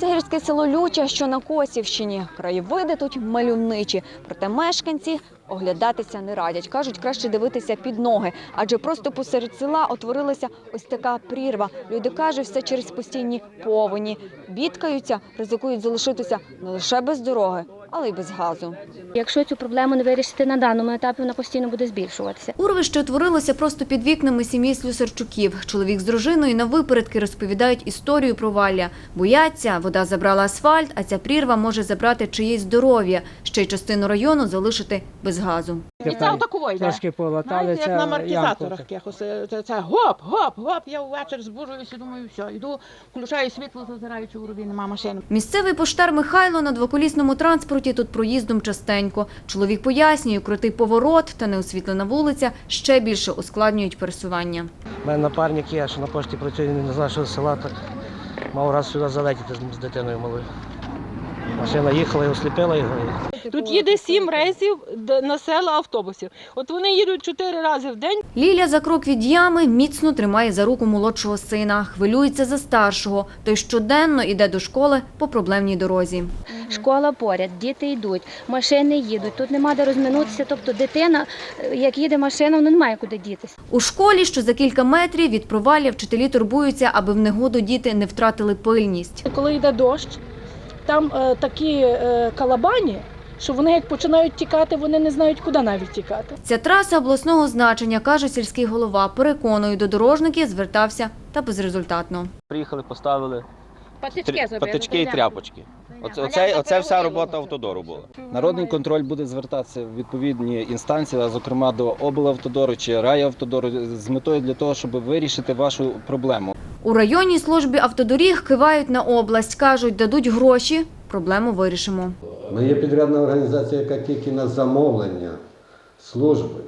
Це гірське село Люча, що на Косівщині. Краєвиди тут малюничі, проте мешканці оглядатися не радять. Кажуть, краще дивитися під ноги, адже просто посеред села утворилася ось така прірва. Люди кажуть, все через постійні повені. Бідкаються, ризикують залишитися не лише без дороги, але й без газу. Якщо цю проблему не вирішити на даному етапі, вона постійно буде збільшуватися. Урвище утворилося просто під вікнами сім'ї Слюсарчуків. Чоловік з дружиною на випередки розповідають історію провалля. Бояться, вода забрала асфальт, а ця прірва може забрати чиєсь здоров'я, ще й частину району залишити без газу. І це отаково йде. Трошки полатали, Знаєте, як на маркізаторах якось. Це, це, це гоп, гоп, гоп. Я ввечері збуджуюся, думаю, все, йду, включаю світло, зазираю, чи у рубі нема машини. Місцевий поштар Михайло на двоколісному транспорті тут проїздом частенько. Чоловік пояснює, крутий поворот та неосвітлена вулиця ще більше ускладнюють пересування. У мене напарник є, що на пошті працює не з нашого села, так мав раз сюди залетіти з дитиною малою. Машина їхала і осліпила його. Тут їде сім рейсів на села автобусів. От вони їдуть чотири рази в день. Ліля за крок від ями міцно тримає за руку молодшого сина. Хвилюється за старшого. Той щоденно іде до школи по проблемній дорозі. Школа поряд, діти йдуть, машини їдуть. Тут нема де розминутися. Тобто дитина, е, як їде машина, вона не має куди дітися. У школі, що за кілька метрів від провалля, вчителі турбуються, аби в негоду діти не втратили пильність. Коли йде дощ, там е, такі е, калабані, що вони як починають тікати, вони не знають, куди навіть тікати. Ця траса обласного значення, каже сільський голова. Переконує, до дорожників звертався та безрезультатно. Приїхали, поставили Патички, патички і тряпочки. Оце, оце, оце вся робота автодору була. Народний контроль буде звертатися в відповідні інстанції, а зокрема до облавтодору чи райавтодору, з метою для того, щоб вирішити вашу проблему. У районній службі автодоріг кивають на область, кажуть, дадуть гроші, проблему вирішимо. Ми є підрядна організація, яка тільки на замовлення служби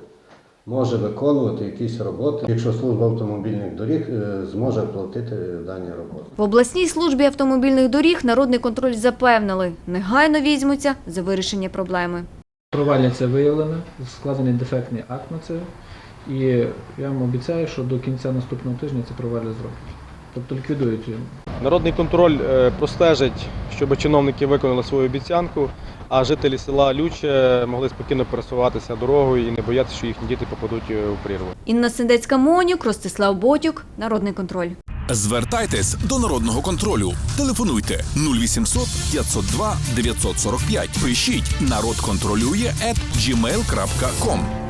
може виконувати якісь роботи, якщо служба автомобільних доріг е, зможе платити дані роботи. В обласній службі автомобільних доріг народний контроль запевнили, негайно візьмуться за вирішення проблеми. Провалля це виявлено, складений дефектний акт на це. І я вам обіцяю, що до кінця наступного тижня це провалля зроблять. Тобто ліквідують. Народний контроль е, простежить, щоб чиновники виконали свою обіцянку, а жителі села Люче могли спокійно пересуватися дорогою і не боятися, що їхні діти попадуть е, у прірву. Інна Сендецька-Монюк, Ростислав Ботюк, Народний контроль. Звертайтесь до народного контролю. Телефонуйте 0800 502 945. Пишіть народ контролює at gmail.com.